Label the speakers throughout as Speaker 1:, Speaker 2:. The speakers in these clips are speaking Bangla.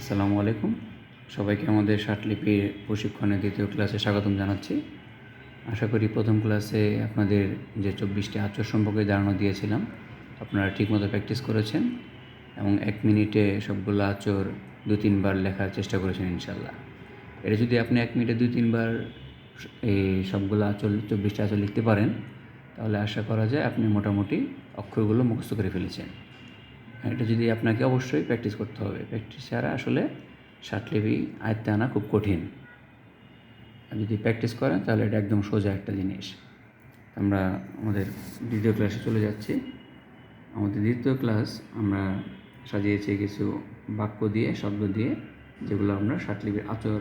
Speaker 1: আসসালামু আলাইকুম। সবাইকে আমাদের ষাটলিপির প্রশিক্ষণের দ্বিতীয় ক্লাসে স্বাগতম জানাচ্ছি। আশা করি প্রথম ক্লাসে আপনাদের যে চব্বিশটি আচর সম্পর্কে ধারণা দিয়েছিলাম, আপনারা ঠিকমতো প্র্যাকটিস করেছেন এবং এক মিনিটে সবগুলো আচর দু, তিনবার লেখার চেষ্টা করেছেন ইনশাল্লাহ এটা যদি আপনি এক মিনিটে দুই তিনবার এই সবগুলো আচল চব্বিশটা আচল লিখতে পারেন, তাহলে আশা করা যায় আপনি মোটামুটি অক্ষরগুলো মুখস্থ করে ফেলেছেন। এটা যদি আপনাকে অবশ্যই প্র্যাকটিস করতে হবে। প্র্যাকটিস ছাড়া আসলে ষাটলিপি আয়ত্তে আনা খুব কঠিন। আর যদি প্র্যাকটিস করেন, তাহলে এটা একদম সোজা একটা জিনিস। আমরা আমাদের দ্বিতীয় ক্লাসে চলে যাচ্ছি। আমাদের দ্বিতীয় ক্লাস আমরা সাজিয়েছি কিছু বাক্য দিয়ে, শব্দ দিয়ে, যেগুলো আমরা ষাটলিপির আচর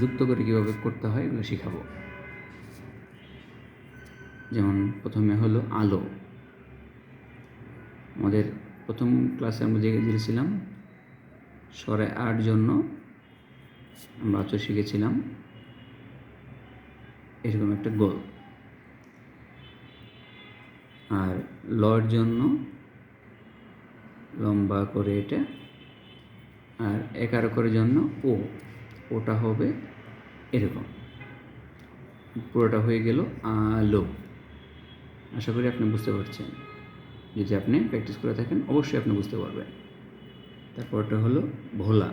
Speaker 1: যুক্ত করে কীভাবে করতে হয়, এগুলো শেখাবো। যেমন প্রথমে হলো আলো। আমাদের প্রথম ক্লাসে আমরা যে জেনেছিলাম স্বরে আট জন্য আমরা আচর শিখেছিলাম। এরকম একটা গোল আর লর জন্য লম্বা করে এটা, আর এগারো করে জন্য ও। ওটা হবে এরকম। পুরোটা হয়ে গেল আলো। আশা করি আপনি বুঝতে পারছেন। যদি আপনি প্র্যাকটিস করে থাকেন, অবশ্যই আপনি বুঝতে পারবেন। তারপরটা হলো ভোলা।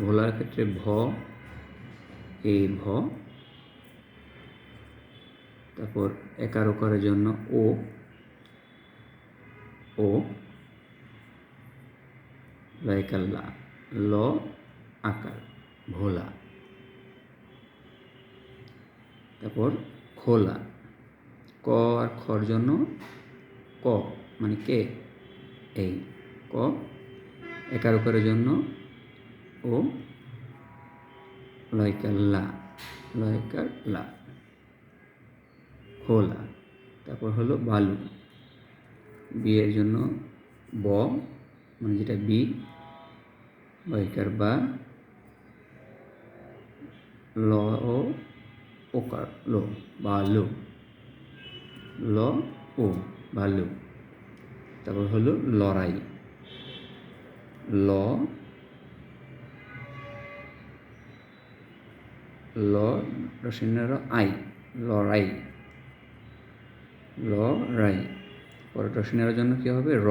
Speaker 1: ভোলার ক্ষেত্রে ভ এই ভ। তারপর একার ওকারের জন্য ও। ও। লাইকাল্লা। ল, আকার। ভোলা। তারপর খোলা। ক আর খর জন্য ক? মানে কে? এই ক একার উপরের জন্য ও লয়কার লা। লয়কার লা। খোলা। তারপর হলো বালু। বিয়ের জন্য ব মানে যেটা বি লয়কার বা ল ও ওকার। লো, বালু। ল ও। ভালু। তারপর হলো লড়াই। ল ল আই, লড়াই। লড়াই। পরে রসিনের জন্য কী হবে? র।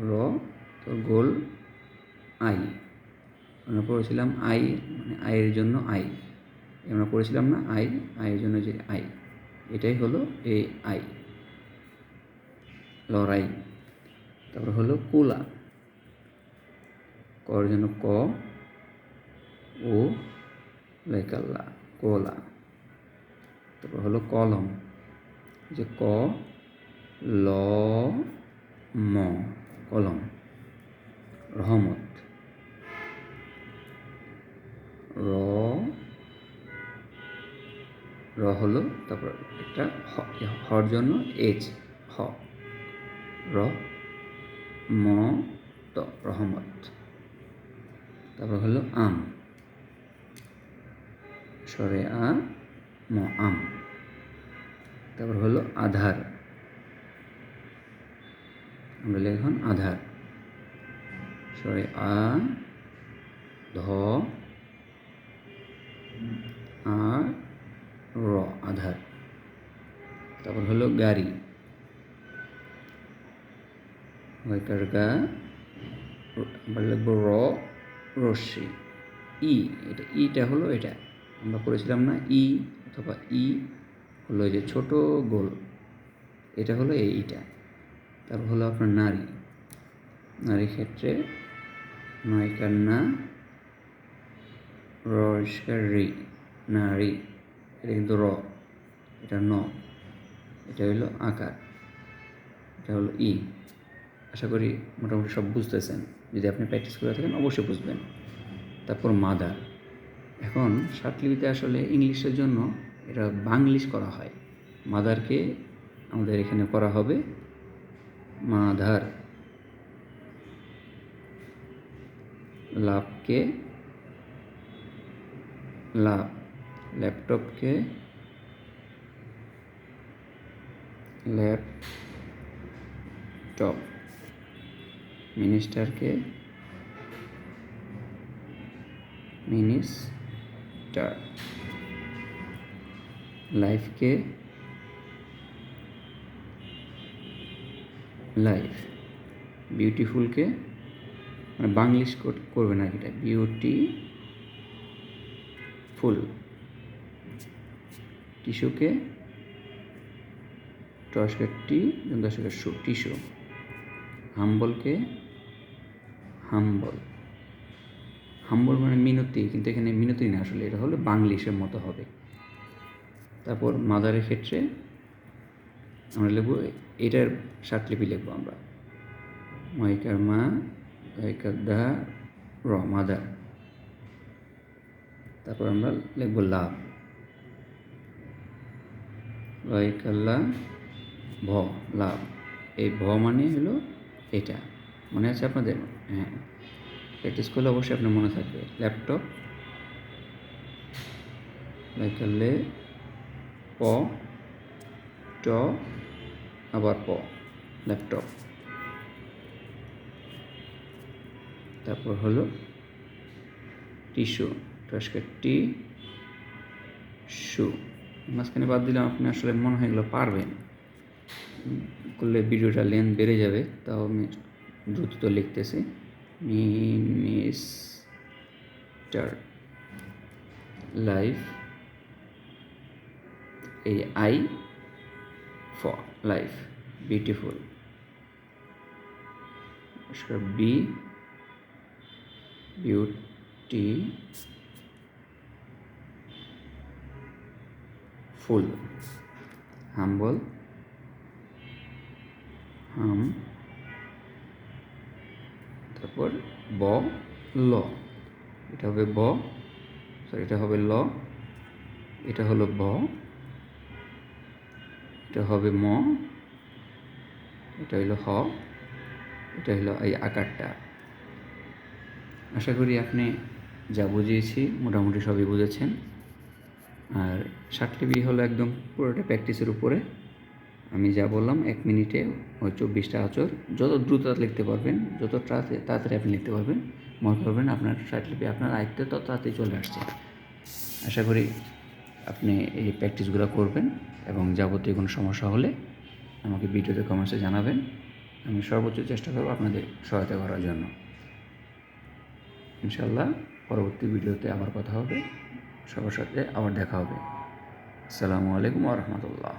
Speaker 1: র, তো গোল আই। আমরা পড়েছিলাম আই মানে আয়ের জন্য আই। আমরা পড়েছিলাম না আই আয়ের জন্য যে আই। এটাই হলো এ আই। লড়াই। তারপর হলো কুলা। কর জন্য ক ও লেকাল্লা কোলা। তারপর হলো কলম। যে ক, ল, ম, কলম। রহমত। র র হলো তারপর একটা হর জন্য এইচ হ। ম, ত, রহমত। তারপর হলো আম। সরে আ, ম, আম। তারপর হলো আধার। আমরা লিখুন আধার। সরে আ, ধ, আ, র, আধার। তারপর হলো গাড়ি। ওইটার গা আমরা র রশ্মি ই এটা ইটা হলো এটা। আমরা করেছিলাম না ই অথবা ই হলো যে ছোট গোল। এটা হলো এইটা তারপর হলো আপনার নারী। নারী ক্ষেত্রে নয়কার না রস্কার রি নারী। এটা কিন্তু র, এটা ন। এটা হলো আকার। এটা হলো ই আশা করি মোটামুটি সব বুঝতেছেন। যদি আপনি প্র্যাকটিস করে থাকেন, অবশ্যই বুঝবেন। তারপর মাদার। এখন ষাটলিপিতে আসলে ইংলিশের জন্য এটা বাংলিশ করা হয়। মাদারকে আমাদের এখানে করা হবে মাধার লাভকে লাভ ল্যাপটপকে ল্যাপটপ মিনিস্টারকে মিনিস্টার লাইফকে লাইফ, বিউটিফুলকে মানে বাংলিশ করবে না এটা বিউটি ফুল টিস্যুকে টস্কের টি দশকের শু, টিস্যু। হাম্বলকে হাম্বল। হাম্বল মানে মিনতি, কিন্তু এখানে মিনতি না আসলে, এটা হলো বাংলিশের মতো হবে। তারপর মাদারের ক্ষেত্রে আমরা লিখব, এটার লিপি লিখব আমরা। মহিকার মা মহিকার দা র, মাদার। তারপর আমরা লিখব লাভ। লয়কাল্লা ভ, লাভ। এই ভ মানে হলো এটা মনে আছে আপনাদের? হ্যাঁ। প্র্যাকটিস করলে অবশ্যই আপনার মনে থাকবে। ল্যাপটপ লাইকাল্লে প, ট, আবার প ল্যাপটপ তারপর হলো টিস্যু টস্কের টি শু মাঝখানে বাদ দিলাম, আপনি আসলে মনে হয় এগুলো পারবেন। করলে ভিডিওটা লেন্থ বেড়ে যাবে, তাও আমি দ্রুত তো লিখতেছি। মিনিস্টার লাইফ এই I for life beautiful B beautiful humble হাম। তারপর ব, ল। এটা হবে ব সরি এটা হবে ল। এটা হলো ব। এটা হবে ম। এটা হলো হ। এটা হলো এই আকারটা। আশা করি আপনি যা বুঝিয়েছি মোটামুটি সবই বুঝেছেন। আর ষাটলিপি হলো একদম পুরোটা প্র্যাকটিসের উপরে। আমি যা বললাম, এক মিনিটে ওই চব্বিশটা আচর, যত দ্রুত লিখতে পারবেন, যত তাড়াতাড়ি আপনি লিখতে পারবেন, মনে করবেন আপনার ষাটলিপি আপনার আয়ত্তে তত তাড়াতাড়ি চলে আসছে। আশা করি আপনি এই প্র্যাকটিসগুলো করবেন এবং যাবতীয় কোনো সমস্যা হলে আমাকে ভিডিওতে কমেন্টসে জানাবেন। আমি সর্বোচ্চ চেষ্টা করব আপনাদের সহায়তা করার জন্য। ইনশাল্লাহ পরবর্তী ভিডিওতে আবার কথা হবে। সবার সাথে আবার দেখা হবে। আসসালামু আলাইকুম রহমতুল্লাহ।